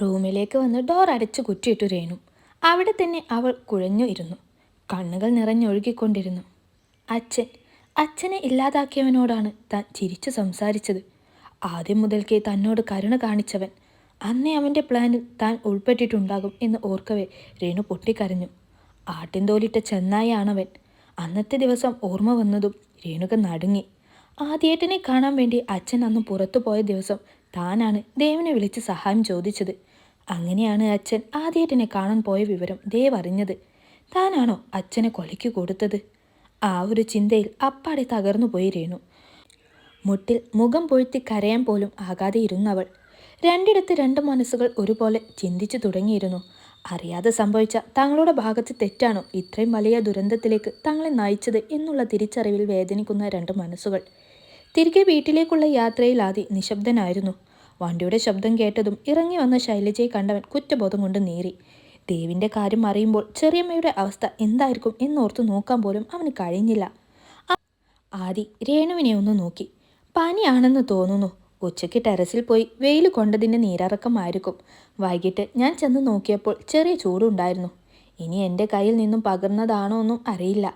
റൂമിലേക്ക് വന്ന് ഡോർ അടച്ചു കുറ്റിയിട്ടു രേണു. അവിടെ തന്നെ അവൾ കുഴഞ്ഞു ഇരുന്നു. കണ്ണുകൾ നിറഞ്ഞൊഴുകിക്കൊണ്ടിരുന്നു അച്ഛൻ അച്ഛനെ ഇല്ലാതാക്കിയവനോടാണ് താൻ ചിരിച്ചു സംസാരിച്ചത്. ആദ്യം മുതൽക്കേ തന്നോട് കരുണ കാണിച്ചവൻ. അന്നേ അവന്റെ പ്ലാനിൽ താൻ ഉൾപ്പെട്ടിട്ടുണ്ടാകും എന്ന് ഓർക്കവേ രേണു പൊട്ടിക്കരഞ്ഞു. ആട്ടിൻതോലിട്ട ചെന്നായാണവൻ അന്നത്തെ ദിവസം ഓർമ്മ വന്നതും രേണുക നടുങ്ങി. ആദ്യേട്ടനെ കാണാൻ വേണ്ടി അച്ഛൻ അന്ന് പുറത്തു പോയ ദിവസം താനാണ് ദേവനെ വിളിച്ച് സഹായം ചോദിച്ചത്. അങ്ങനെയാണ് അച്ഛൻ ആദ്യേട്ടനെ കാണാൻ പോയ വിവരം ദേവ് അറിഞ്ഞത്. താനാണോ അച്ഛനെ കൊലയ്ക്ക് കൊടുത്തത്? ആ ഒരു ചിന്തയിൽ അപ്പാടെ തകർന്നു പോയി രേണു. മുട്ടിൽ മുഖം പൊഴുത്തി കരയാൻ പോലും ആകാതെ ഇരുന്നവൾ. രണ്ടിടത്ത് രണ്ട് മനസ്സുകൾ ഒരുപോലെ ചിന്തിച്ചു തുടങ്ങിയിരുന്നു. അറിയാതെ സംഭവിച്ച തങ്ങളുടെ ഭാഗത്ത് തെറ്റാണോ ഇത്രയും വലിയ ദുരന്തത്തിലേക്ക് തങ്ങളെ നയിച്ചത് എന്നുള്ള തിരിച്ചറിവിൽ വേദനിക്കുന്ന രണ്ട് മനസ്സുകൾ. തിരികെ വീട്ടിലേക്കുള്ള യാത്രയിൽ ആദി നിശബ്ദനായിരുന്നു. വണ്ടിയുടെ ശബ്ദം കേട്ടതും ഇറങ്ങി വന്ന ശൈലജയെ കണ്ടവൻ കുറ്റബോധം കൊണ്ട് നീറി. ദേവിന്റെ കാര്യം അറിയുമ്പോൾ ചെറിയമ്മയുടെ അവസ്ഥ എന്തായിരിക്കും എന്നോർത്ത് നോക്കാൻ പോലും അവന് കഴിഞ്ഞില്ല. ആദി രേണുവിനെ ഒന്ന് നോക്കി. പനിയാണെന്ന് തോന്നുന്നു. ഉച്ചയ്ക്ക് ടെറസിൽ പോയി വെയിൽ കൊണ്ടതിന്റെ നീരിറക്കമായിരിക്കും. വൈകിട്ട് ഞാൻ ചെന്ന് നോക്കിയപ്പോൾ ചെറിയ ചൂടുണ്ടായിരുന്നു. ഇനി എന്റെ കയ്യിൽ നിന്നും പകർന്നതാണോ ഒന്നും അറിയില്ല.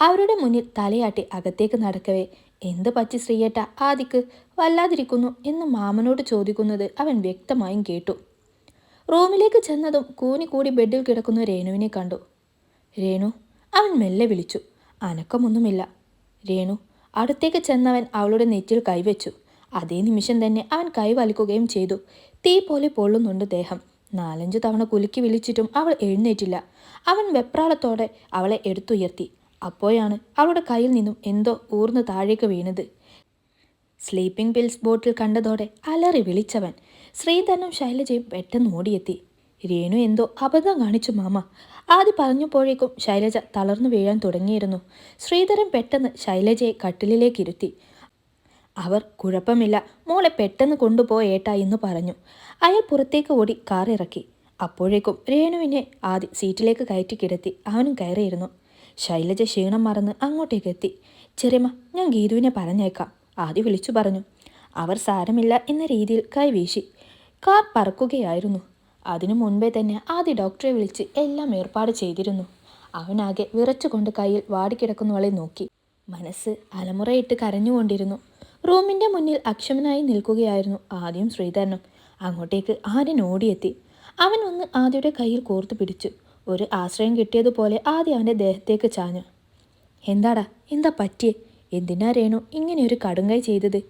അവരുടെ മുന്നിൽ തലയാട്ടി അകത്തേക്ക് നടക്കവേ എന്ത് പറ്റി ശ്രീയേട്ട? ആദിക്ക് വല്ലാതിരിക്കുന്നു എന്ന് മാമനോട് ചോദിക്കുന്നത് അവൻ വ്യക്തമായും കേട്ടു. റൂമിലേക്ക് ചെന്നതും കൂനി കൂടി ബെഡിൽ കിടക്കുന്ന രേണുവിനെ കണ്ടു. രേണു അവൻ മെല്ലെ വിളിച്ചു. അനക്കമൊന്നുമില്ല. രേണു അടുത്തേക്ക് ചെന്നവൻ അവളുടെ നെറ്റിൽ കൈവച്ചു. അതേ നിമിഷം തന്നെ അവൻ കൈവലിക്കുകയും ചെയ്തു. തീ പോലെ പൊള്ളുന്നുണ്ട് ദേഹം. നാലഞ്ചു തവണ കുലുക്കി വിളിച്ചിട്ടും അവൾ എഴുന്നേറ്റില്ല. അവൻ വെപ്രാളത്തോടെ അവളെ എടുത്തുയർത്തി. അപ്പോഴാണ് അവളുടെ കയ്യിൽ നിന്നും എന്തോ ഊർന്ന് താഴേക്ക് വീണത്. സ്ലീപ്പിംഗ് പിൽസ് ബോട്ടിൽ കണ്ടതോടെ അലറി വിളിച്ചവൻ ശ്രീധരനും ശൈലജയും പെട്ടെന്ന് ഓടിയെത്തി. രേണു എന്തോ അബദ്ധം കാണിച്ചു മാമ. ആദ്യം പറഞ്ഞപ്പോഴേക്കും ശൈലജ തളർന്നു വീഴാൻ തുടങ്ങിയിരുന്നു. ശ്രീധരൻ പെട്ടെന്ന് ശൈലജയെ കട്ടിലിലേക്ക് ഇരുത്തി അവർ കുഴപ്പമില്ല. മോളെ പെട്ടെന്ന് കൊണ്ടുപോയേട്ടാ എന്ന് പറഞ്ഞു. അയാൾ പുറത്തേക്ക് ഓടി കാറിറക്കി. അപ്പോഴേക്കും രേണുവിനെ ആദ്യം സീറ്റിലേക്ക് കയറ്റി കിടത്തി. അവനും കയറിയിരുന്നു. ശൈലജ ക്ഷീണം മറന്ന് അങ്ങോട്ടേക്ക് എത്തി ചെറിയമ്മ ഞാൻ ഗീതുവിനെ പറഞ്ഞേക്കാം. ആദ്യം വിളിച്ചു പറഞ്ഞു. അവർ സാരമില്ല എന്ന രീതിയിൽ കൈവീശി. കാർ പറക്കുകയായിരുന്നു. അതിനു മുൻപേ തന്നെ ആദ്യ ഡോക്ടറെ വിളിച്ച് എല്ലാം ഏർപ്പാട് ചെയ്തിരുന്നു. അവനാകെ വിറച്ചുകൊണ്ട് കയ്യിൽ വാടിക്കിടക്കുന്നവളെ നോക്കി. മനസ്സ് അലമുറയിട്ട് കരഞ്ഞുകൊണ്ടിരുന്നു. റൂമിന്റെ മുന്നിൽ അക്ഷമനായി നിൽക്കുകയായിരുന്നു ആദ്യം ശ്രീധരനും. അങ്ങോട്ടേക്ക് ആര്യൻ ഓടിയെത്തി. അവൻ ഒന്ന് ആദ്യയുടെ കയ്യിൽ കോർത്തു പിടിച്ചു. ഒരു ആശ്രയം കിട്ടിയതുപോലെ ആദ്യം അവന്റെ ദേഹത്തേക്ക് ചാഞ്ഞു. എന്താടാ എന്താ പറ്റിയേ? എന്തിനാ രേണു ഇങ്ങനെയൊരു കടുങ്കൈ ചെയ്തത്?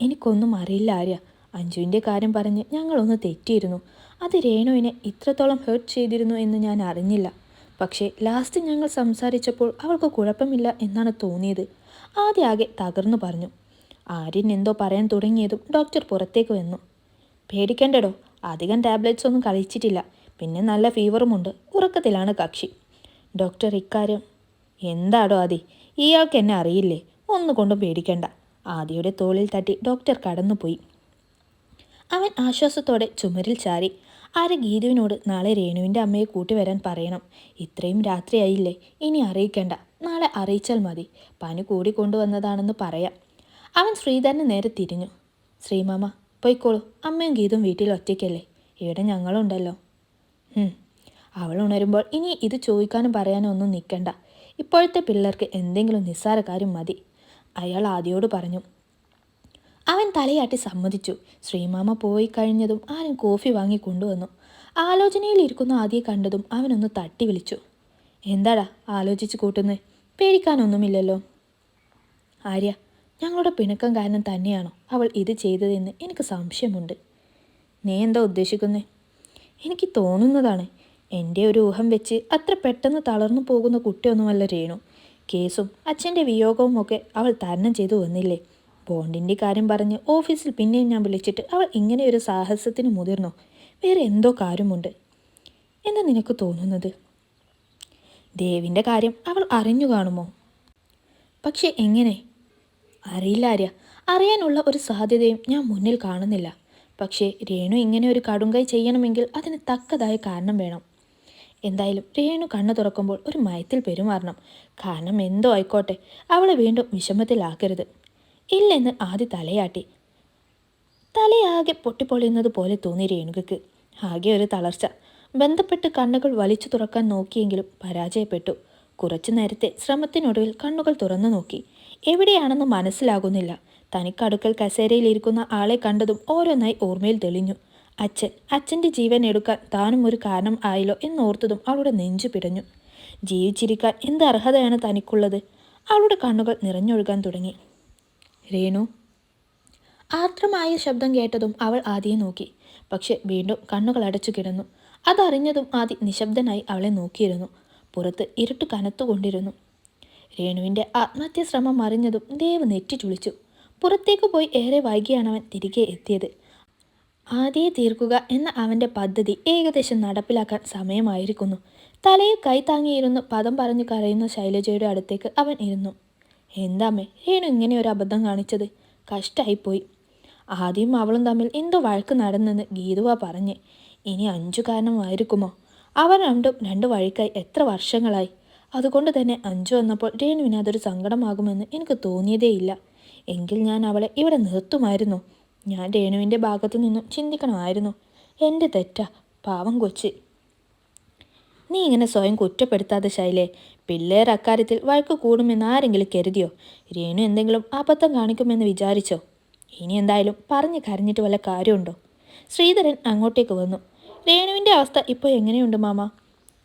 എനിക്കൊന്നും അറിയില്ല ആര്യ. അഞ്ജുവിന്റെ കാര്യം പറഞ്ഞ് ഞങ്ങളൊന്ന് തെറ്റിയിരുന്നു. അത് രേണുവിനെ ഇത്രത്തോളം ഹേർട്ട് ചെയ്തിരുന്നു എന്ന് ഞാൻ അറിഞ്ഞില്ല. പക്ഷേ ലാസ്റ്റ് ഞങ്ങൾ സംസാരിച്ചപ്പോൾ അവൾക്ക് കുഴപ്പമില്ല എന്നാണ് തോന്നിയത്. ആദ്യ ആകെ തകർന്നു പറഞ്ഞു. ആര്യൻ എന്തോ പറയാൻ തുടങ്ങിയതും ഡോക്ടർ പുറത്തേക്ക് വന്നു. പേടിക്കണ്ടടോ? അധികം ടാബ്ലറ്റ്സ് ഒന്നും കഴിച്ചിട്ടില്ല പിന്നെ നല്ല ഫീവറുമുണ്ട് ഉറക്കത്തിലാണ് കക്ഷി. ഡോക്ടർ ഇക്കാര്യം എന്താടോ ആദി? ഇയാൾക്ക് എന്നെ അറിയില്ലേ? ഒന്നുകൊണ്ടും പേടിക്കണ്ട. ആദിയുടെ തോളിൽ തട്ടി ഡോക്ടർ കടന്നുപോയി. അവൻ ആശ്വാസത്തോടെ ചുമരിൽ ചാരി ആര് ഗീതുവിനോട് നാളെ രേണുവിന്റെ അമ്മയെ കൂട്ടിവരാൻ പറയണം? ഇത്രയും രാത്രിയായില്ലേ? ഇനി അറിയിക്കണ്ട. നാളെ അറിയിച്ചാൽ മതി. പനി കൂടിക്കൊണ്ടുവന്നതാണെന്ന് പറയാം. അവൻ ശ്രീധരന് നേരെ തിരിഞ്ഞു. ശ്രീമാമ പൊയ്ക്കോളൂ. അമ്മയും ഗീതും വീട്ടിൽ ഒറ്റയ്ക്കല്ലേ? ഇവിടെ ഞങ്ങളുണ്ടല്ലോ. അവൾ ഉണരുമ്പോൾ ഇനി ഇത് ചോദിക്കാനും പറയാനും ഒന്നും നിൽക്കണ്ട ഇപ്പോഴത്തെ പിള്ളേർക്ക് എന്തെങ്കിലും നിസ്സാര കാര്യം മതി. അയാൾ ആദ്യോട് പറഞ്ഞു അവൻ തലയാട്ടി സമ്മതിച്ചു. ശ്രീമാമ പോയി കഴിഞ്ഞതും ആരും കോഫി വാങ്ങി കൊണ്ടുവന്നു. ആലോചനയിൽ ഇരിക്കുന്ന ആദ്യം കണ്ടതും അവനൊന്ന് തട്ടി വിളിച്ചു. എന്താടാ ആലോചിച്ച് കൂട്ടുന്നേ? പേടിക്കാനൊന്നുമില്ലല്ലോ. ആര്യ ഞങ്ങളുടെ പിണക്കം കാരണം തന്നെയാണോ അവൾ ഇത് ചെയ്തതെന്ന് എനിക്ക് സംശയമുണ്ട്. നീ എന്താ ഉദ്ദേശിക്കുന്നേ? എനിക്ക് തോന്നുന്നതാണ്. എന്റെ ഒരു ഊഹം വെച്ച് അത്ര പെട്ടെന്ന് തളർന്നു പോകുന്ന കുട്ടിയൊന്നുമല്ല രേണു. കേസും അച്ഛന്റെ വിയോഗവും ഒക്കെ അവൾ തരണം ചെയ്തു വന്നില്ലേ? ബോണ്ടിന്റെ കാര്യം പറഞ്ഞ് ഓഫീസിൽ പിന്നെയും ഞാൻ വിളിച്ചിട്ട് അവൾ ഇങ്ങനെ ഒരു സാഹസത്തിന് മുതിർന്നു? വേറെ എന്തോ കാര്യമുണ്ട്. എന്താ നിനക്ക് തോന്നുന്നത്? ദേവിന്റെ കാര്യം അവൾ അറിഞ്ഞു കാണുമോ? പക്ഷെ എങ്ങനെ? അറിയില്ല ആര്യ. അറിയാനുള്ള ഒരു സാധ്യതയും ഞാൻ മുന്നിൽ കാണുന്നില്ല. പക്ഷേ രേണു ഇങ്ങനെ ഒരു കടുങ്കൈ ചെയ്യണമെങ്കിൽ അതിന് തക്കതായ കാരണം വേണം. എന്തായാലും രേണു കണ്ണു തുറക്കുമ്പോൾ ഒരു മയത്തിൽ പെരുമാറണം. കാരണം എന്തോ ആയിക്കോട്ടെ അവളെ വീണ്ടും വിഷമത്തിലാക്കരുത്. ഇല്ലെന്ന് ആദ്യ തലയാട്ടി. തലയാകെ പൊട്ടിപ്പൊളിയുന്നത് പോലെ തോന്നി രേണുകയ്ക്ക് ആകെ ഒരു തളർച്ച. ബന്ധപ്പെട്ട് കണ്ണുകൾ വലിച്ചു തുറക്കാൻ നോക്കിയെങ്കിലും പരാജയപ്പെട്ടു. കുറച്ചു നേരത്തെ ശ്രമത്തിനൊടുവിൽ കണ്ണുകൾ തുറന്നു നോക്കി. എവിടെയാണെന്ന് മനസ്സിലാകുന്നില്ല. തനിക്കടുക്കൽ കസേരയിലിരിക്കുന്ന ആളെ കണ്ടതും ഓരോന്നായി ഓർമ്മയിൽ തെളിഞ്ഞു. അച്ഛൻ അച്ഛന്റെ ജീവൻ എടുക്കാൻ താനും ഒരു കാരണം ആയല്ലോ എന്നോർത്തതും അവളുടെ നെഞ്ചു പിടഞ്ഞു. ജീവിച്ചിരിക്കാൻ എന്ത് അർഹതയാണ് തനിക്കുള്ളത്? അവളുടെ കണ്ണുകൾ നിറഞ്ഞൊഴുകാൻ തുടങ്ങി. രേണു. ആർദ്രമായ ശബ്ദം കേട്ടതും അവൾ ആദിയെ നോക്കി. പക്ഷെ വീണ്ടും കണ്ണുകൾ അടച്ചു കിടന്നു. അതറിഞ്ഞതും ആദി നിശബ്ദനായി അവളെ നോക്കിയിരുന്നു. പുറത്ത് ഇരുട്ട് കനത്തുകൊണ്ടിരുന്നു. രേണുവിന്റെ ആത്മഹത്യ ശ്രമം അറിഞ്ഞതും ദേവ് നെറ്റി ചുളിച്ചു പുറത്തേക്ക് പോയി ഏറെ വൈകിയാണ് അവൻ തിരികെ എത്തിയത്. ആദ്യേ തീർക്കുക എന്ന അവന്റെ പദ്ധതി ഏകദേശം നടപ്പിലാക്കാൻ സമയമായിരിക്കുന്നു. തലയിൽ കൈ താങ്ങിയിരുന്ന് പദം പറഞ്ഞു കരയുന്ന ശൈലജയുടെ അടുത്തേക്ക് അവൻ ഇരുന്നു. എന്താമേ രേണു ഇങ്ങനെ ഒരു അബദ്ധം കാണിച്ചത്? കഷ്ടായിപ്പോയി. ആദ്യം അവളും തമ്മിൽ എന്തോ വഴക്ക് നടന്നെന്ന് ഗീതുവ പറഞ്ഞ് ഇനി അഞ്ചു കാരണമായിരിക്കുമോ? അവർ രണ്ടും രണ്ട് വഴിക്കായി എത്ര വർഷങ്ങളായി? അതുകൊണ്ട് തന്നെ അഞ്ചു വന്നപ്പോൾ രേണുവിന് അതൊരു സങ്കടമാകുമെന്ന് എനിക്ക് തോന്നിയതേയില്ല. എങ്കിൽ ഞാൻ അവളെ ഇവിടെ നിർത്തുമായിരുന്നു. ഞാൻ രേണുവിന്റെ ഭാഗത്തു നിന്നും ചിന്തിക്കണമായിരുന്നു. എന്റെ തെറ്റാ പാവം കൊച്ചി. നീ ഇങ്ങനെ സ്വയം കുറ്റപ്പെടുത്താതെ ശൈലേ പിള്ളേർ അക്കാര്യത്തിൽ വഴക്ക് കൂടുമെന്ന് ആരെങ്കിലും കരുതിയോ? രേണു എന്തെങ്കിലും അബദ്ധം കാണിക്കുമെന്ന് വിചാരിച്ചോ? ഇനി എന്തായാലും പറഞ്ഞു കരഞ്ഞിട്ട് വല്ല കാര്യമുണ്ടോ? ശ്രീധരൻ അങ്ങോട്ടേക്ക് വന്നു. രേണുവിന്റെ അവസ്ഥ ഇപ്പോൾ എങ്ങനെയുണ്ട് മാമ?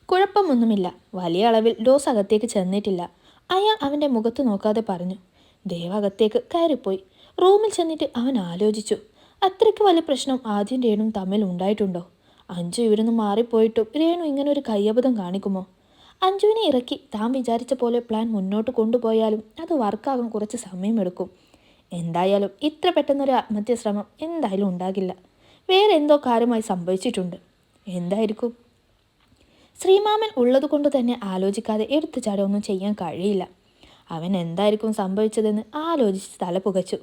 കുഴപ്പമൊന്നുമില്ല. വലിയ അളവിൽ ഡോസ് അകത്തേക്ക് ചെന്നിട്ടില്ല. അയാൾ അവന്റെ മുഖത്ത് നോക്കാതെ പറഞ്ഞു. ദേവകത്തേക്ക് കയറിപ്പോയി. റൂമിൽ ചെന്നിട്ട് അവൻ ആലോചിച്ചു അത്രയ്ക്ക് വലിയ പ്രശ്നം ആദ്യം രേണും തമ്മിൽ ഉണ്ടായിട്ടുണ്ടോ? അഞ്ജു ഇവരൊന്ന് മാറിപ്പോയിട്ടും രേണു ഇങ്ങനെ ഒരു കയ്യബദ്ധം കാണിക്കുമോ? അഞ്ജുവിനെ ഇറക്കി താൻ വിചാരിച്ച പോലെ പ്ലാൻ മുന്നോട്ട് കൊണ്ടുപോയാലും അത് വർക്കാകാൻ കുറച്ച് സമയമെടുക്കും. എന്തായാലും ഇത്ര പെട്ടെന്നൊരു ആത്മഹത്യ ശ്രമം എന്തായാലും ഉണ്ടാകില്ല. വേറെ എന്തോ കാര്യമായി സംഭവിച്ചിട്ടുണ്ട്. എന്തായിരിക്കും? ശ്രീമാമൻ ഉള്ളതുകൊണ്ട് തന്നെ ആലോചിക്കാതെ എടുത്തു ഒന്നും ചെയ്യാൻ കഴിയില്ല. അവൻ എന്തായിരിക്കും സംഭവിച്ചതെന്ന് ആലോചിച്ച് തല പുകച്ചു.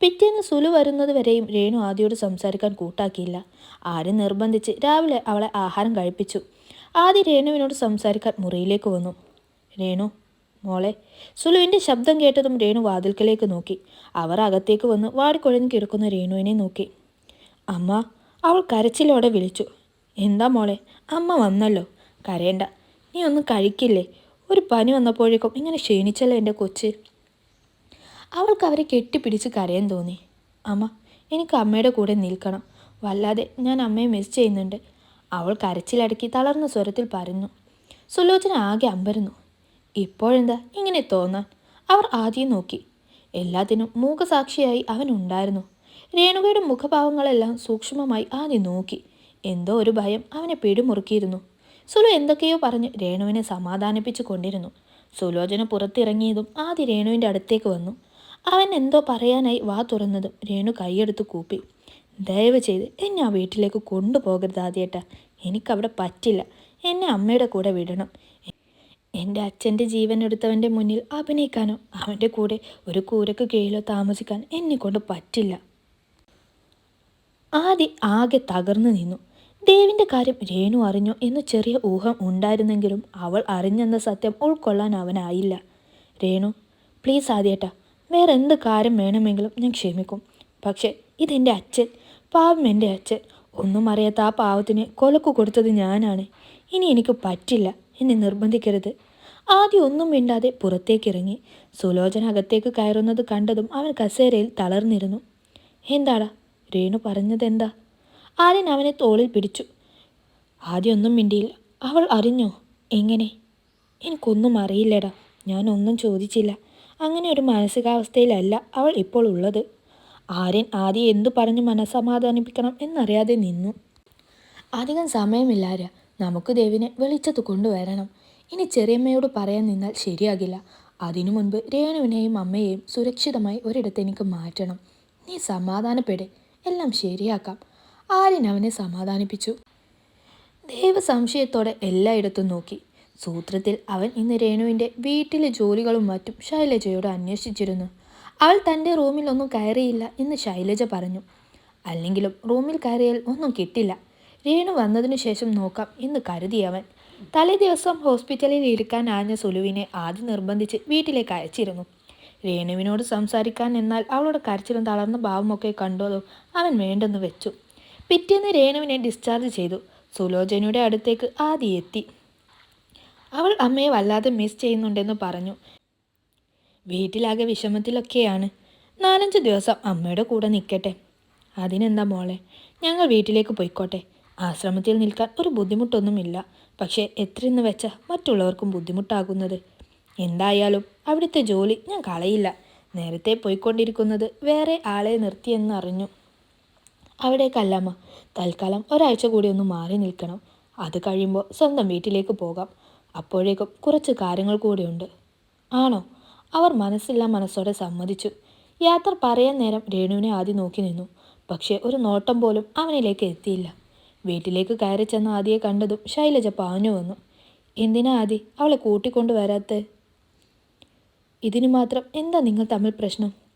പിറ്റേന്ന് സുലു വരുന്നത് വരെയും രേണു ആദിയോട് സംസാരിക്കാൻ കൂട്ടാക്കിയില്ല. ആരും നിർബന്ധിച്ച് രാവിലെ അവളെ ആഹാരം കഴിപ്പിച്ചു. ആദ്യ രേണുവിനോട് സംസാരിക്കാൻ മുറിയിലേക്ക് വന്നു. രേണു മോളെ സുലുവിന്റെ ശബ്ദം കേട്ടതും രേണു വാതിൽക്കലേക്ക് നോക്കി. അവർ അകത്തേക്ക് വന്ന് വാടിക്കൊഴിഞ്ഞ് കിടക്കുന്ന രേണുവിനെ നോക്കി. അമ്മ അവൾ കരച്ചിലോടെ വിളിച്ചു. എന്താ മോളെ അമ്മ വന്നല്ലോ. കരയണ്ട. നീ ഒന്നും കഴിക്കില്ലേ? ഒരു പനി വന്നപ്പോഴേക്കും ഇങ്ങനെ ക്ഷീണിച്ചല്ലോ എന്റെ കൊച്ച്? അവൾക്ക് അവരെ കെട്ടിപ്പിടിച്ച് കരയാൻ തോന്നി. അമ്മ എനിക്ക് അമ്മയുടെ കൂടെ നിൽക്കണം. വല്ലാതെ ഞാൻ അമ്മയെ മിസ് ചെയ്യുന്നുണ്ട്. അവൾ കരച്ചിലടക്കി തളർന്ന സ്വരത്തിൽ പറഞ്ഞു സുലോചന ആകെ അമ്പരുന്നു. ഇപ്പോഴെന്താ ഇങ്ങനെ തോന്നാൻ? അവർ ആദ്യം നോക്കി. എല്ലാത്തിനും മൂകസാക്ഷിയായി അവൻ ഉണ്ടായിരുന്നു. രേണുകയുടെ മുഖഭാവങ്ങളെല്ലാം സൂക്ഷ്മമായി ആദ്യം നോക്കി. എന്തോ ഒരു ഭയം അവനെ പിടിമുറുക്കിയിരുന്നു. സുലു എന്തൊക്കെയോ പറഞ്ഞ് രേണുവിനെ സമാധാനിപ്പിച്ചു കൊണ്ടിരുന്നു. സുലോചന പുറത്തിറങ്ങിയതും ആദ്യ രേണുവിന്റെ അടുത്തേക്ക് വന്നു. അവൻ എന്തോ പറയാനായി വാ തുറന്നതും രേണു കൈയെടുത്ത് കൂപ്പി. ദയവ് ചെയ്ത് എന്നെ ആ വീട്ടിലേക്ക് കൊണ്ടുപോകരുത് ആദ്യേട്ടാ. എനിക്കവിടെ പറ്റില്ല. എന്നെ അമ്മയുടെ കൂടെ വിടണം. എന്റെ അച്ഛന്റെ ജീവൻ എടുത്തവന്റെ മുന്നിൽ അഭിനയിക്കാനോ അവന്റെ കൂടെ ഒരു കൂരക്ക് കീഴിലോ താമസിക്കാൻ എന്നെ കൊണ്ട് പറ്റില്ല. ആദി ആകെ തകർന്നു നിന്നു. ദേവിന്റെ കാര്യം രേണു അറിഞ്ഞു എന്ന് ചെറിയ ഊഹം ഉണ്ടായിരുന്നെങ്കിലും അവൾ അറിഞ്ഞെന്ന സത്യം ഉൾക്കൊള്ളാൻ അവനായില്ല. രേണു പ്ലീസ് ആദ്യേട്ടാ വേറെ എന്ത് കാര്യം വേണമെങ്കിലും ഞാൻ ക്ഷമിക്കും. പക്ഷേ ഇതെന്റെ അച്ഛൻ പാവം എന്റെ അച്ഛൻ. ഒന്നും അറിയാത്ത ആ പാവത്തിന് കൊലക്ക് കൊടുത്തത് ഞാനാണ്. ഇനി എനിക്ക് പറ്റില്ല എന്നെ നിർബന്ധിക്കരുത്. ആദ്യം ഒന്നും മിണ്ടാതെ പുറത്തേക്കിറങ്ങി. സുലോചന അകത്തേക്ക് കയറുന്നത് കണ്ടതും അവൻ കസേരയിൽ തളർന്നിരുന്നു. എന്താടാ? രേണു പറഞ്ഞതെന്താ? ആര്യൻ അവനെ തോളിൽ പിടിച്ചു. ആദ്യമൊന്നും മിണ്ടിയില്ല. അവൾ അറിഞ്ഞോ? എങ്ങനെ? എനിക്കൊന്നും അറിയില്ലടാ. ഞാനൊന്നും ചോദിച്ചില്ല. അങ്ങനെ ഒരു മാനസികാവസ്ഥയിലല്ല അവൾ ഇപ്പോൾ ഉള്ളത്. ആര്യൻ ആദ്യം എന്തു പറഞ്ഞു മനസ്സമാധാനിപ്പിക്കണം എന്നറിയാതെ നിന്നു. അധികം സമയമില്ലാര്യ നമുക്ക് ദേവിനെ വെളിച്ചത്ത് കൊണ്ടുവരണം. ഇനി ചെറിയമ്മയോട് പറയാൻ നിന്നാൽ ശരിയാകില്ല. അതിനു മുൻപ് രേണുവിനെയും അമ്മയെയും സുരക്ഷിതമായി ഒരിടത്ത് എനിക്ക് മാറ്റണം. നീ സമാധാനപ്പെടെ. എല്ലാം ശരിയാക്കാം. ആര്യൻ അവനെ സമാധാനിപ്പിച്ചു. ദേവ സംശയത്തോടെ എല്ലായിടത്തും നോക്കി. സൂത്രത്തിൽ അവൻ ഇന്ന് രേണുവിന്റെ വീട്ടിലെ ജോലികളും മറ്റും ശൈലജയോട് അന്വേഷിച്ചിരുന്നു. അവൾ തന്റെ റൂമിലൊന്നും കയറിയില്ല എന്ന് ശൈലജ പറഞ്ഞു. അല്ലെങ്കിലും റൂമിൽ കയറിയാൽ ഒന്നും കിട്ടില്ല. രേണു വന്നതിനു ശേഷം നോക്കാം എന്ന് കരുതി അവൻ. തലേ ദിവസം ഹോസ്പിറ്റലിൽ ഇരിക്കാൻ ആഞ്ഞ സുലുവിനെ ആദ്യം നിർബന്ധിച്ച് വീട്ടിലേക്ക് അയച്ചിരുന്നു. രേണുവിനോട് സംസാരിക്കാൻ എന്നാൽ അവളുടെ കരച്ചിലും തളർന്ന ഭാവമൊക്കെ കണ്ടതും അവൻ വേണ്ടെന്ന് വെച്ചു. പിറ്റേന്ന് രേണുവിനെ ഡിസ്ചാർജ് ചെയ്തു. സുലോചനയുടെ അടുത്തേക്ക് ആദ്യം എത്തി. അവൾ അമ്മയെ വല്ലാതെ മിസ് ചെയ്യുന്നുണ്ടെന്ന് പറഞ്ഞു. വീട്ടിലാകെ വിഷമത്തിലൊക്കെയാണ്. നാലഞ്ച് ദിവസം അമ്മയുടെ കൂടെ നിൽക്കട്ടെ അതിനെന്താ മോളെ? ഞങ്ങൾ വീട്ടിലേക്ക് പോയിക്കോട്ടെ. ആശ്രമത്തിൽ നിൽക്കാൻ ഒരു ബുദ്ധിമുട്ടൊന്നുമില്ല. പക്ഷേ എത്രയെന്ന് വെച്ചാൽ മറ്റുള്ളവർക്കും ബുദ്ധിമുട്ടാകുന്നത്. എന്തായാലും അവിടുത്തെ ജോലി ഞാൻ കളയില്ല. നേരത്തെ പോയിക്കൊണ്ടിരിക്കുന്നത് വേറെ ആളെ നിർത്തിയെന്ന് അറിഞ്ഞു. അവിടേക്കല്ലമ്മ. തൽക്കാലം ഒരാഴ്ച കൂടി ഒന്ന് മാറി നിൽക്കണം. അത് കഴിയുമ്പോൾ സ്വന്തം വീട്ടിലേക്ക് പോകാം. അപ്പോഴേക്കും കുറച്ച് കാര്യങ്ങൾ കൂടിയുണ്ട് ആണോ? അവർ മനസ്സില്ല മനസ്സോടെ സമ്മതിച്ചു. യാത്ര പറയാൻ നേരം രേണുവിനെ ആദ്യം നോക്കി നിന്നു. പക്ഷേ ഒരു നോട്ടം പോലും അവനിലേക്ക് എത്തിയില്ല. വീട്ടിലേക്ക് കയറി ചെന്ന ആദിയെ കണ്ടതും ശൈലജ പാഞ്ഞു വന്നു. എന്തിനാ ആദി? അവളെ കൂട്ടിക്കൊണ്ടു വരാത്തേ ഇതിനു മാത്രം എന്താ നിങ്ങൾ തമ്മിൽ പ്രശ്നം?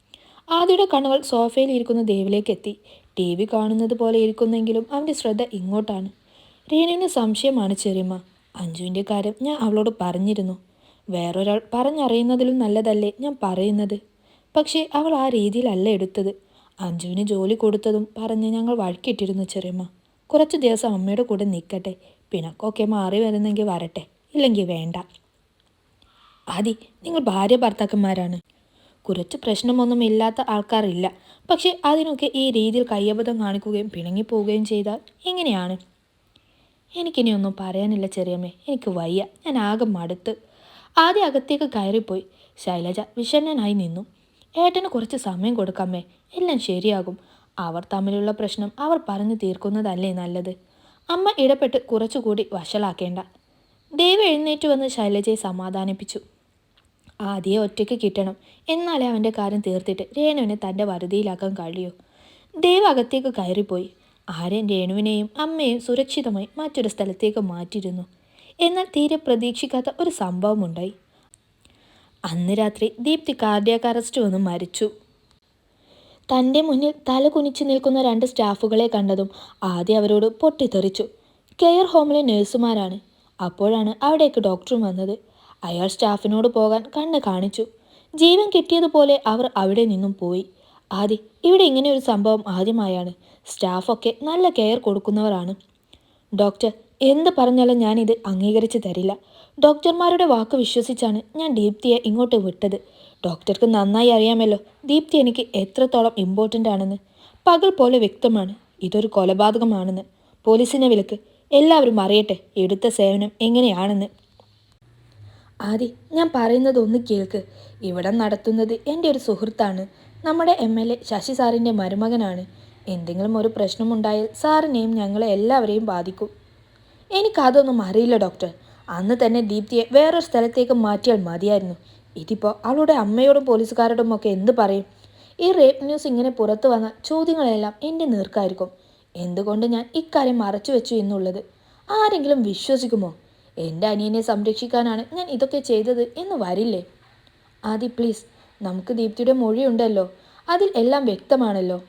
ആദിയുടെ കണ്ണുകൾ സോഫയിൽ ഇരിക്കുന്ന ദേവിലേക്ക് എത്തി. ടി വി കാണുന്നത് പോലെ ഇരിക്കുന്നെങ്കിലും അവന്റെ ശ്രദ്ധ ഇങ്ങോട്ടാണ്. റീനുവിന് സംശയമാണ് ചെറിയമ്മ. അഞ്ജുവിന്റെ കാര്യം ഞാൻ അവളോട് പറഞ്ഞിരുന്നു. വേറൊരാൾ പറഞ്ഞറിയുന്നതിലും നല്ലതല്ലേ ഞാൻ പറയുന്നത്? പക്ഷേ അവൾ ആ രീതിയിലല്ല എടുത്തത്. അഞ്ജുവിന് ജോലി കൊടുത്തതും പറഞ്ഞ് ഞങ്ങൾ വഴക്കിട്ടിരുന്നു ചെറിയമ്മ. കുറച്ച് ദിവസം അമ്മയുടെ കൂടെ നിൽക്കട്ടെ പിണക്കൊക്കെ മാറി വരുന്നെങ്കിൽ വരട്ടെ. ഇല്ലെങ്കിൽ വേണ്ട. ആദി നിങ്ങൾ ഭാര്യ ഭർത്താക്കന്മാരാണ്. കുറച്ച് പ്രശ്നമൊന്നും ഇല്ലാത്ത ആൾക്കാരില്ല. പക്ഷെ അതിനൊക്കെ ഈ രീതിയിൽ കയ്യബദ്ധം കാണിക്കുകയും പിണങ്ങിപ്പോവുകയും ചെയ്താൽ എങ്ങനെയാണ്? എനിക്കിനി ഒന്നും പറയാനില്ല ചെറിയമ്മേ. എനിക്ക് വയ്യ. ഞാൻ ആകെ മടുത്ത്. ആദ്യം അകത്തേക്ക് കയറിപ്പോയി. ശൈലജ വിഷണ്ണനായി നിന്നു. ഏട്ടന് കുറച്ച് സമയം കൊടുക്കാമേ എല്ലാം ശരിയാകും. അവർ തമ്മിലുള്ള പ്രശ്നം അവർ പറഞ്ഞു തീർക്കുന്നതല്ലേ നല്ലത്. അമ്മ ഇടപെട്ട് കുറച്ചുകൂടി വഷളാക്കേണ്ട. ദൈവം എഴുന്നേറ്റ് വന്ന് ശൈലജയെ സമാധാനിപ്പിച്ചു. ആദ്യം ഒറ്റയ്ക്ക് കിട്ടണം. എന്നാലേ അവന്റെ കാര്യം തീർത്തിട്ട് രേണുവിനെ തന്റെ വരുതിയിലാക്കാൻ കഴിയൂ. ദേവ് അകത്തേക്ക് കയറിപ്പോയി. ആര്യൻ രേണുവിനെയും അമ്മയും സുരക്ഷിതമായി മറ്റൊരു സ്ഥലത്തേക്ക് മാറ്റിയിരുന്നു. എന്നാൽ തീരെ പ്രതീക്ഷിക്കാത്ത ഒരു സംഭവമുണ്ടായി. അന്ന് രാത്രി ദീപ്തി കാർഡിയാക് അറസ്റ്റ് വന്ന് മരിച്ചു. തന്റെ മുന്നിൽ തല കുനിച്ചു നിൽക്കുന്ന രണ്ട് സ്റ്റാഫുകളെ കണ്ടതും ആദ്യം അവരോട് പൊട്ടിത്തെറിച്ചു. കെയർ ഹോമിലെ നഴ്സുമാരാണ്. അപ്പോഴാണ് അവിടേക്ക് ഡോക്ടറും വന്നത്. അയാൾ സ്റ്റാഫിനോട് പോകാൻ കണ്ണ് കാണിച്ചു. ജീവൻ കിട്ടിയതുപോലെ അവർ അവിടെ നിന്നും പോയി. ആദി ഇവിടെ ഇങ്ങനെ ഒരു സംഭവം ആദ്യമായാണ്. സ്റ്റാഫൊക്കെ നല്ല കെയർ കൊടുക്കുന്നവരാണ്. ഡോക്ടർ എന്ത് പറഞ്ഞാലും ഞാനിത് അംഗീകരിച്ച് തരില്ല. ഡോക്ടർമാരുടെ വാക്ക് വിശ്വസിച്ചാണ് ഞാൻ ദീപ്തിയെ ഇങ്ങോട്ട് വിട്ടത്. ഡോക്ടർക്ക് നന്നായി അറിയാമല്ലോ ദീപ്തി എനിക്ക് എത്രത്തോളം ഇമ്പോർട്ടന്റ് ആണെന്ന്. പകൽ പോലെ വ്യക്തമാണ് ഇതൊരു കൊലപാതകമാണെന്ന്. പോലീസിനെ വിലക്ക് എല്ലാവരും അറിയട്ടെ എടുത്ത സേവനം എങ്ങനെയാണെന്ന്. ആദി ഞാൻ പറയുന്നത് ഒന്ന് കേൾക്ക്. ഇവിടെ നടത്തുന്നത് എന്റെ ഒരു സുഹൃത്താണ്. നമ്മുടെ എം എൽ എ ശശി സാറിന്റെ മരുമകനാണ്. എന്തെങ്കിലും ഒരു പ്രശ്നമുണ്ടായാൽ സാറിനെയും ഞങ്ങളെ എല്ലാവരെയും ബാധിക്കും. എനിക്കതൊന്നും അറിയില്ല ഡോക്ടർ. അന്ന് തന്നെ ദീപ്തിയെ വേറൊരു സ്ഥലത്തേക്ക് മാറ്റിയാൽ മതിയായിരുന്നു. ഇതിപ്പോൾ അവളുടെ അമ്മയോടും പോലീസുകാരോടും ഒക്കെ എന്ത് പറയും? ഈ റേപ്പ് ന്യൂസ് ഇങ്ങനെ പുറത്തു വന്ന ചോദ്യങ്ങളെല്ലാം എന്റെ നീർക്കായിരിക്കും. എന്തുകൊണ്ട് ഞാൻ ഇക്കാര്യം മറച്ചു വെച്ചു എന്നുള്ളത്? ആരെങ്കിലും വിശ്വസിക്കുമോ? എന്റെ അനിയനെ സംരക്ഷിക്കാനാണ് ഞാൻ ഇതൊക്കെ ചെയ്തത് എന്ന് വരില്ലേ? ആദി പ്ലീസ് നമുക്ക് ദീപ്തിയുടെ മൊഴിയുണ്ടല്ലോ. അതിൽ എല്ലാം വ്യക്തമാണല്ലോ.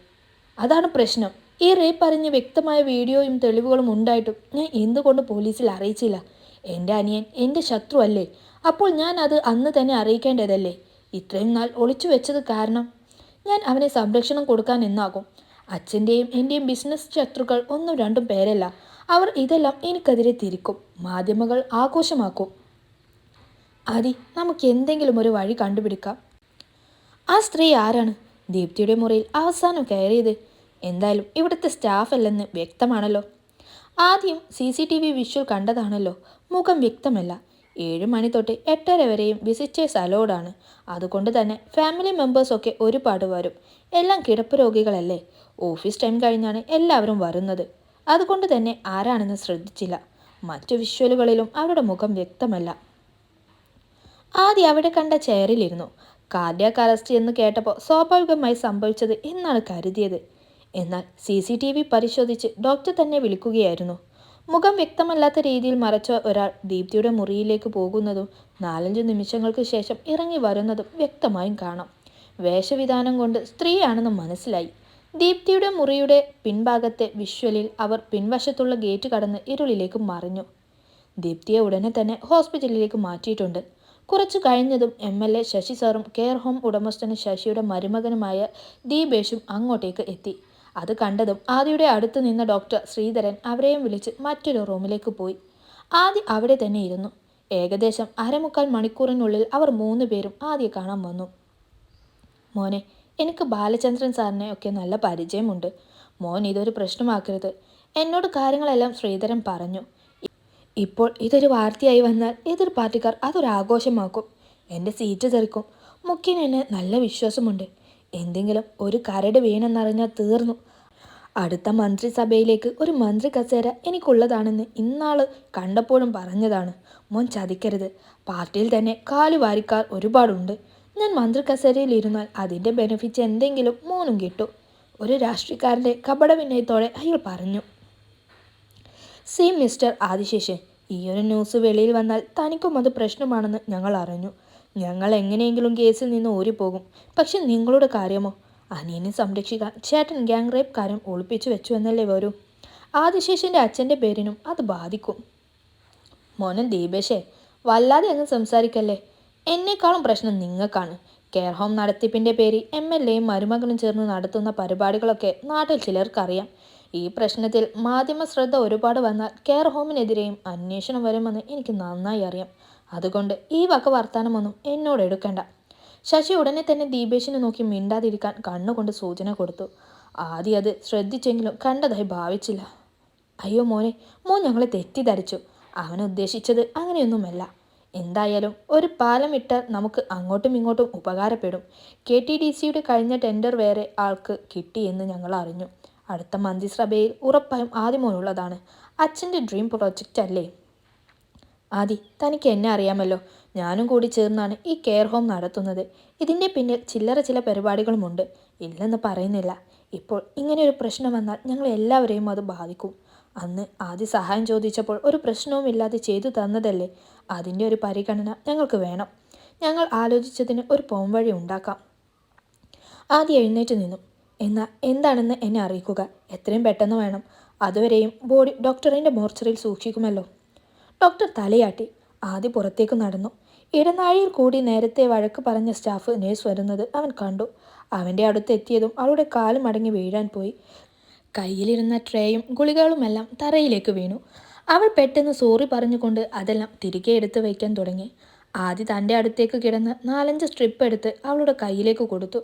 അതാണ് പ്രശ്നം. ഈ റേപ്പ് അറിഞ്ഞ് വ്യക്തമായ വീഡിയോയും തെളിവുകളും ഉണ്ടായിട്ടും ഞാൻ എന്തുകൊണ്ട് പോലീസിൽ അറിയിച്ചില്ല? എന്റെ അനിയൻ എന്റെ ശത്രു അല്ലേ? അപ്പോൾ ഞാൻ അത് അന്ന് തന്നെ അറിയിക്കേണ്ടതല്ലേ? ഇത്രയും നാൾ ഒളിച്ചു വെച്ചത് കാരണം ഞാൻ അവനെ സംരക്ഷണം കൊടുക്കാൻ എന്നാകും. അച്ഛന്റെയും എന്റെയും ബിസിനസ് ശത്രുക്കൾ ഒന്നും രണ്ടും പേരല്ല. അവർ ഇതെല്ലാം എനിക്കെതിരെ തിരിക്കും. മാധ്യമങ്ങൾ ആഘോഷമാക്കും. ആദി നമുക്ക് എന്തെങ്കിലും ഒരു വഴി കണ്ടുപിടിക്കാം. ആ സ്ത്രീ ആരാണ്? ദീപ്തിയുടെ മുറിയിൽ അവസാനം കയറിയത്. എന്തായാലും ഇവിടുത്തെ സ്റ്റാഫ് അല്ലെന്ന് വ്യക്തമാണല്ലോ. ആദ്യം C C T V visual കണ്ടതാണല്ലോ. മുഖം വ്യക്തമല്ല. ഏഴ് മണി തൊട്ട് എട്ടര വരെയും വിസിറ്റേഴ്സ് അലോഡാണ് അതുകൊണ്ട് തന്നെ ഫാമിലി മെമ്പേഴ്സൊക്കെ ഒരുപാട് വരും. എല്ലാം കിടപ്പ് രോഗികളല്ലേ? ഓഫീസ് ടൈം കഴിഞ്ഞാണ് എല്ലാവരും വരുന്നത്. അതുകൊണ്ട് തന്നെ ആരാണെന്ന് ശ്രദ്ധിച്ചില്ല. മറ്റു വിഷ്വലുകളിലും അവരുടെ മുഖം വ്യക്തമല്ല. ആദ്യം അവിടെ കണ്ട ചെയറിലിരുന്നു കാർഡിയാക് അറസ്റ്റ് എന്ന് കേട്ടപ്പോൾ സ്വാഭാവികമായി സംഭവിച്ചത് എന്നാണ് കരുതിയത്. എന്നാൽ സി സി ടി വി പരിശോധിച്ച് ഡോക്ടർ തന്നെ വിളിക്കുകയായിരുന്നു. മുഖം വ്യക്തമല്ലാത്ത രീതിയിൽ മറച്ച ഒരാൾ ദീപ്തിയുടെ മുറിയിലേക്ക് പോകുന്നതും നാലഞ്ച് നിമിഷങ്ങൾക്ക് ശേഷം ഇറങ്ങി വരുന്നതും വ്യക്തമായും കാണാം. വേഷവിധാനം കൊണ്ട് സ്ത്രീയാണെന്ന് മനസ്സിലായി. ദീപ്തിയുടെ മുറിയുടെ പിൻഭാഗത്തെ വിഷ്വലിൽ അവർ പിൻവശത്തുള്ള ഗേറ്റ് കടന്ന് ഇരുളിലേക്ക് മറിഞ്ഞു. ദീപ്തിയെ ഉടനെ തന്നെ ഹോസ്പിറ്റലിലേക്ക് മാറ്റിയിട്ടുണ്ട്. കുറച്ചു കഴിഞ്ഞതും എം എൽ എ ശശി സാറും കെയർ ഹോം ഉടമസ്ഥന് ശശിയുടെ മരുമകനുമായ ദീപേഷും അങ്ങോട്ടേക്ക് എത്തി. അത് കണ്ടതും ആദിയുടെ അടുത്ത് നിന്ന ഡോക്ടർ ശ്രീധരൻ അവരെയും വിളിച്ച് മറ്റൊരു റൂമിലേക്ക് പോയി. ആദി അവിടെ തന്നെ ഇരുന്നു. ഏകദേശം അരമുക്കാൽ മണിക്കൂറിനുള്ളിൽ അവർ മൂന്ന് പേരും ആദ്യം കാണാൻ വന്നു. മോനെ എനിക്ക് ബാലചന്ദ്രൻ സാറിനെ ഒക്കെ നല്ല പരിചയമുണ്ട്. മോൻ ഇതൊരു പ്രശ്നമാക്കരുത്. എന്നോട് കാര്യങ്ങളെല്ലാം ശ്രീധരൻ പറഞ്ഞു. ഇപ്പോൾ ഇതൊരു വാർത്തയായി വന്നാൽ എതിർ പാർട്ടിക്കാർ അതൊരു ആഘോഷമാക്കും. എന്റെ സീറ്റ് തെറിക്കും. മുഖ്യന് എന്നെ നല്ല വിശ്വാസമുണ്ട്. എന്തെങ്കിലും ഒരു കരട് വീണെന്നറിഞ്ഞാൽ തീർന്നു. അടുത്ത മന്ത്രിസഭയിലേക്ക് ഒരു മന്ത്രി കസേര എനിക്കുള്ളതാണെന്ന് ഇന്നാൾ കണ്ടപ്പോഴും പറഞ്ഞതാണ്. മോൻ ചതിക്കരുത്. പാർട്ടിയിൽ തന്നെ കാലുവാരിക്കാർ ഒരുപാടുണ്ട്. ഞാൻ മന്ത്രിക്കസേരയിൽ ഇരുന്നാൽ അതിന്റെ ബെനിഫിറ്റ് എന്തെങ്കിലും മൂന്നും കിട്ടും. ഒരു രാഷ്ട്രീയക്കാരന്റെ കപട വിനയത്തോടെ അയാൾ പറഞ്ഞു. സി മിസ്റ്റർ ആദിശേഷൻ ഈയൊരു ന്യൂസ് വെളിയിൽ വന്നാൽ തനിക്കും അത് പ്രശ്നമാണെന്ന് ഞങ്ങൾ അറിഞ്ഞു. ഞങ്ങൾ എങ്ങനെയെങ്കിലും കേസിൽ നിന്ന് ഓടിപ്പോകും പക്ഷെ നിങ്ങളുടെ കാര്യമോ? അനിയനെ സംരക്ഷിക്കാൻ ചേട്ടൻ ഗ്യാങ് റേപ്പ് കാര്യം ഒളിപ്പിച്ചു വെച്ചു എന്നല്ലേ വരൂ? ആദിശേഷന്റെ അച്ഛന്റെ പേരിനും അത് ബാധിക്കും. മോനൻ ദീപേഷേ വല്ലാതെ അങ്ങ് സംസാരിക്കല്ലേ? എന്നെക്കാളും പ്രശ്നം നിങ്ങൾക്കാണ്. കെയർ ഹോം നടത്തിപ്പിന്റെ പേരിൽ എം എൽ എയും മരുമകനും ചേർന്ന് നടത്തുന്ന പരിപാടികളൊക്കെ നാട്ടിൽ ചിലർക്കറിയാം. ഈ പ്രശ്നത്തിൽ മാധ്യമ ശ്രദ്ധ ഒരുപാട് വന്നാൽ കെയർ ഹോമിനെതിരെയും അന്വേഷണം വരുമെന്ന് എനിക്ക് നന്നായി അറിയാം. അതുകൊണ്ട് ഈ വക വർത്താനമൊന്നും എന്നോട് എടുക്കണ്ട. ശശി ഉടനെ തന്നെ ദീപേഷിനെ നോക്കി മിണ്ടാതിരിക്കാൻ കണ്ണുകൊണ്ട് സൂചന കൊടുത്തു. ആദ്യം അത് ശ്രദ്ധിച്ചെങ്കിലും കണ്ടതായി ഭാവിച്ചില്ല. അയ്യോ മോനെ മോൻ ഞങ്ങളെ തെറ്റിദ്ധരിച്ചു. അവനുദ്ദേശിച്ചത് അങ്ങനെയൊന്നുമല്ല. എന്തായാലും ഒരു പാലം ഇട്ടാൽ നമുക്ക് അങ്ങോട്ടും ഇങ്ങോട്ടും ഉപകാരപ്പെടും. കെ ടി ഡി സിയുടെ കഴിഞ്ഞ ടെൻഡർ വേറെ ആൾക്ക് കിട്ടിയെന്ന് ഞങ്ങൾ അറിഞ്ഞു. അടുത്ത മന്ത്രിസഭയിൽ ഉറപ്പായും ആദ്യമോനുള്ളതാണ് അച്ഛന്റെ ഡ്രീം പ്രൊജക്റ്റ് അല്ലേ? ആദി തനിക്ക് എന്നെ അറിയാമല്ലോ. ഞാനും കൂടി ചേർന്നാണ് ഈ കെയർ ഹോം നടത്തുന്നത്. ഇതിന്റെ പിന്നിൽ ചില്ലറ ചില പരിപാടികളുമുണ്ട്. ഇല്ലെന്ന് പറയുന്നില്ല. ഇപ്പോൾ ഇങ്ങനെ ഒരു പ്രശ്നം വന്നാൽ ഞങ്ങൾ എല്ലാവരെയും അത് ബാധിക്കും. അന്ന് ആദ്യ സഹായം ചോദിച്ചപ്പോൾ ഒരു പ്രശ്നവും ഇല്ലാതെ ചെയ്തു തന്നതല്ലേ? അതിന്റെ ഒരു പരിഗണന ഞങ്ങൾക്ക് വേണം. ഞങ്ങൾ ആലോചിച്ചതിന് ഒരു പോംവഴി ഉണ്ടാക്കാം. ആദ്യം എഴുന്നേറ്റ് നിന്നു. എന്നാൽ എന്താണെന്ന് എന്നെ അറിയിക്കുക? എത്രയും പെട്ടെന്ന് വേണം. അതുവരെയും ബോഡി ഡോക്ടറിന്റെ മോർച്ചറിയിൽ സൂക്ഷിക്കുമല്ലോ. ഡോക്ടർ തലയാട്ടി. ആദ്യ പുറത്തേക്ക് നടന്നു. ഇടനാഴിയിൽ കൂടി നേരത്തെ വഴക്ക് പറഞ്ഞ സ്റ്റാഫ് നേഴ്സ് വരുന്നത് അവൻ കണ്ടു. അവന്റെ അടുത്തെത്തിയതും അവളുടെ കാൽ മടങ്ങി വീഴാൻ പോയി. കയ്യിലിരുന്ന ട്രേയും ഗുളികകളുമെല്ലാം തറയിലേക്ക് വീണു. അവൾ പെട്ടെന്ന് സോറി പറഞ്ഞുകൊണ്ട് അതെല്ലാം തിരികെ എടുത്തു വയ്ക്കാൻ തുടങ്ങി. ആദ്യ തന്റെ അടുത്തേക്ക് കിടന്ന് നാലഞ്ച് സ്ട്രിപ്പ് എടുത്ത് അവളുടെ കയ്യിലേക്ക് കൊടുത്തു.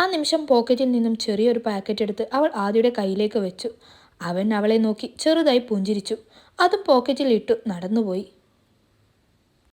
ആ നിമിഷം പോക്കറ്റിൽ നിന്നും ചെറിയൊരു പാക്കറ്റ് എടുത്ത് അവൾ ആദ്യയുടെ കയ്യിലേക്ക് വെച്ചു. അവൻ അവളെ നോക്കി ചെറുതായി പുഞ്ചിരിച്ചു. അതും പോക്കറ്റിൽ ഇട്ടു നടന്നുപോയി.